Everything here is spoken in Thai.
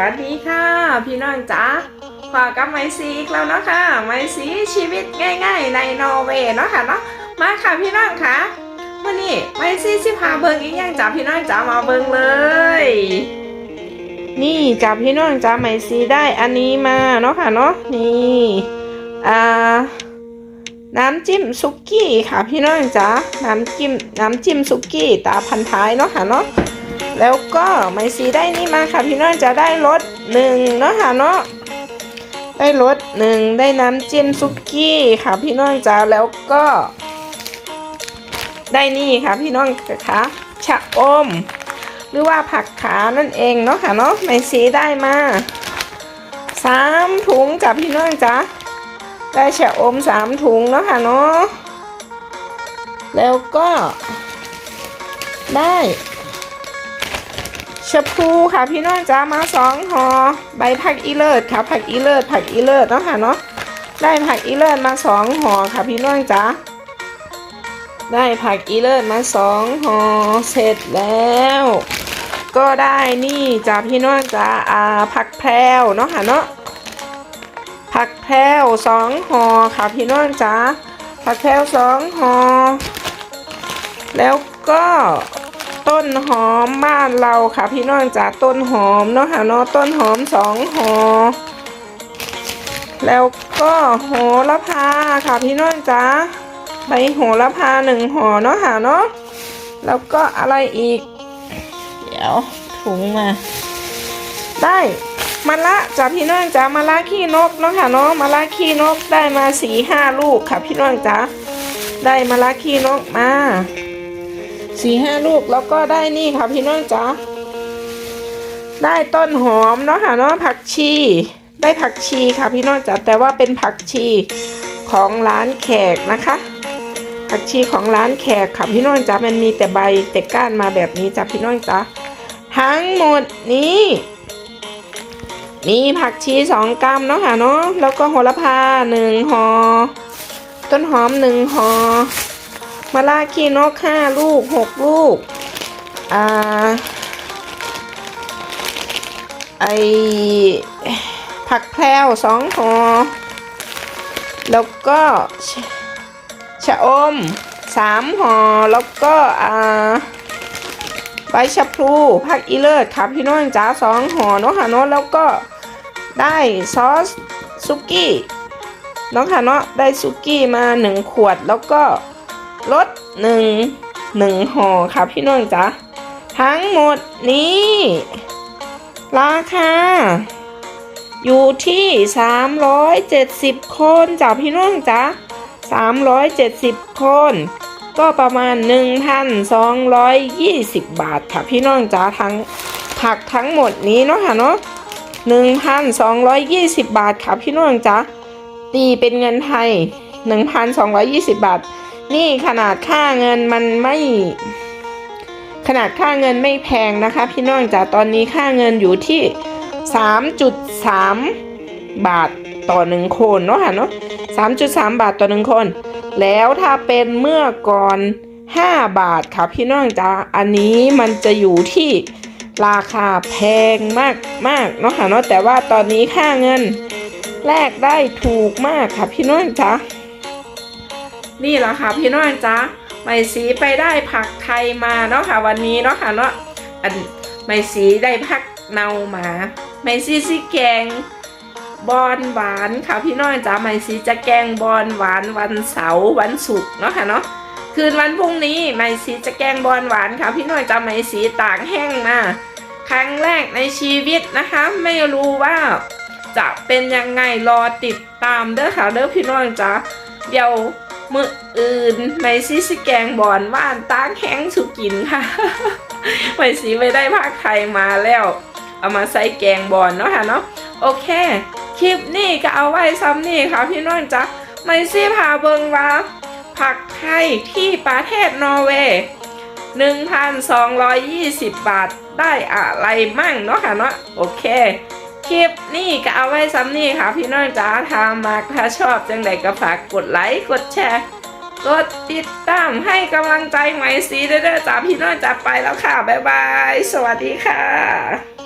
วัสดีค่ะ พี่น้องจ๋าพอกับไมซีอีกแล้วเนาะค่ะไมซีชีวิตง่าย ๆ ในนอร์เวย์เนาะค่ะเนาะมาค่ะพี่น้องค่ะวันนี้ไมซีสิพาเบิงอีกอย่างจ้าพี่น้องจ๋ามาเบิงเลย นี่จ้าพี่น้องจ๋าไมซีได้อันนี้มาเนาะค่ะเนาะนี่อ่าน้ำจิ้มซุกี้ค่ะพี่น้องจ๋าน้ำจิ้มน้ำจิ้มซุกี้ตาพันท้ายเนาะค่ะเนาะ แล้วก็ไมซีได้นี่มาค่ะพี่น้องจะได้รสหนึ่งเนาะค่ะเนาะได้รสหนึ่งได้น้ำจิ้มซุกี้ค่ะพี่น้องจ๋าแล้วก็ ได้นี่ค่ะพี่น้องคะชะอม หรือว่าผักขานั่นเองเนาะค่ะเนาะไมซีได้มาสามถุงจ้ะพี่น้องจ๋าได้ชะอมสามถุงเนาะค่ะเนาะแล้วก็ได้ ชะพูค่ะพี่น้องจ้ามาสองห่อใบผักอีเลิศค่ะผักอีเลิศผักอีเลิศเนาะค่ะเนาะได้ผักอีเลิศมาสองห่อค่ะพี่น้องจ้าได้ผักอีเลิศมาสองห่อเสร็จแล้ว ก็ได้นี่จ้าพี่น้องจ้าอ่าผักแพรวเนาะค่ะเนาะผักแพรวสองห่อค่ะพี่น้องจ้าผักแพรวสองห่อแล้วก็ ต้นหอมบ้านเราค่ะ พี่น้องจ๋าต้นหอมเนาะค่ะเนาะต้นหอมสองห่อแล้วก็โหระพาค่ะพี่น้องจ๋าใบโหระพาหนึ่งห่อเนาะค่ะเนาะแล้วก็อะไรอีก เดี๋ยวถุงมา ได้มะละจ้าพี่น้องจ๋ามะละขี้นกเนาะค่ะเนาะมะละขี้นกได้มาสี่ห้าลูกค่ะพี่น้องจ๋าได้มะละขี้นกมา สี่ห้าลูกแล้วก็ได้นี่ค่ะพี่น้องจ๋าได้ต้นหอมเนาะค่ะเนาะผักชี ได้ผักชีค่ะพี่น้องจ๋าแต่ว่าเป็นผักชีของร้านแขกนะคะ ผักชีของร้านแขกค่ะพี่น้องจ๋ามันมีแต่ใบแต่ก้านมาแบบนี้จ้ะพี่น้องจ๋าทั้งหมดนี้มีผักชีสองกรัมเนาะค่ะเนาะแล้วก็โหระพาหนึ่งห่อต้นหอมหนึ่งห่อ มะลาขี้นกห้าลูกหกลูก อ่า ไอผักแพรวสองห่อ แล้วก็ชะอมสามห่อ แล้วก็อ่าใบชะพลูผักอีเลิศครับพี่น้องจ๋าสองห่อเนาะค่ะเนาะแล้วก็ได้ซอสซุกี้เนาะค่ะเนาะได้ซุกี้มาหนึ่งขวดแล้วก็ รถหนึ่งหนึ่งห่อค่ะพี่น้องจ๊ะทั้งหมดนี้ ราคา อยู่ที่ 370 คนจ้ะพี่น้องจ๊ะ370 คน ก็ประมาณ 1,220 บาทค่ะพี่น้องจ๊ะทั้งผักทั้งหมดนี้เนาะค่ะเนาะ1,220 บาทค่ะพี่น้องจ๊ะตีเป็นเงินไทย 1,220 บาท นี่ขนาดค่าเงินมันไม่ ขนาดค่าเงินไม่แพงนะคะ พี่น้องจ๋าตอนนี้ค่าเงินอยู่ที่ 3.3 บาทต่อหนึ่งคนเนาะค่ะเนาะ3.3 บาทต่อหนึ่งคน แล้วถ้าเป็นเมื่อก่อน 5 บาทค่ะพี่น้องจ๋าอันนี้มันจะอยู่ที่ราคาแพงมากมากเนาะค่ะเนาะแต่ว่าตอนนี้ค่าเงินแลกได้ถูกมากค่ะพี่น้องจ๋า นี่แหละค่ะพี่น้องจ๊ะไม่สีไปได้ผักไทยมาเนาะค่ะวันนี้เนาะค่ะเนาะอันไม่สีได้ผักเนามาไม่สีสิแกงบอนหวานค่ะพี่น้องจ๊ะไม่สีจะแกงบอนหวานวันเสาร์วันศุกร์เนาะค่ะเนาะคืนวันพรุ่งนี้ไม่สีจะแกงบอนหวานค่ะพี่น้องจ๊ะไม่สีตากแห้งมาครั้งแรกในชีวิตนะคะ ไม่รู้ว่าจะเป็นยังไงรอติดตามเด้อค่ะเด้อพี่น้องจ๊ะเดี๋ยว มืออื่นไม่ซีสแกงบอนว่านตากแห้งสุกินค่ะไม่ซีไม่ได้ภาคไทยมาแล้ว เอามาใส่แกงบอนเนาะค่ะเนาะโอเค คลิปนี้ก็เอาไว้ซ้ำนี่ค่ะพี่น้องจ๊ะไม่ซีพาเบิงว่าผักไทยที่ประเทศนอร์เวย์1,220 บาทได้อะไรมั่งเนาะค่ะเนาะโอเค คลิปนี่ก็เอาไว้ซ้ำนี่ค่ะ พี่น้องจ๋าถ้ามากถ้าชอบจังใดก็ฝากกดไลค์กดแชร์ กดติดตามให้กำลังใจใหม่ซีเด้อจ้าพี่น้องจ๋าไปแล้วค่ะ บ๊ายบาย สวัสดีค่ะ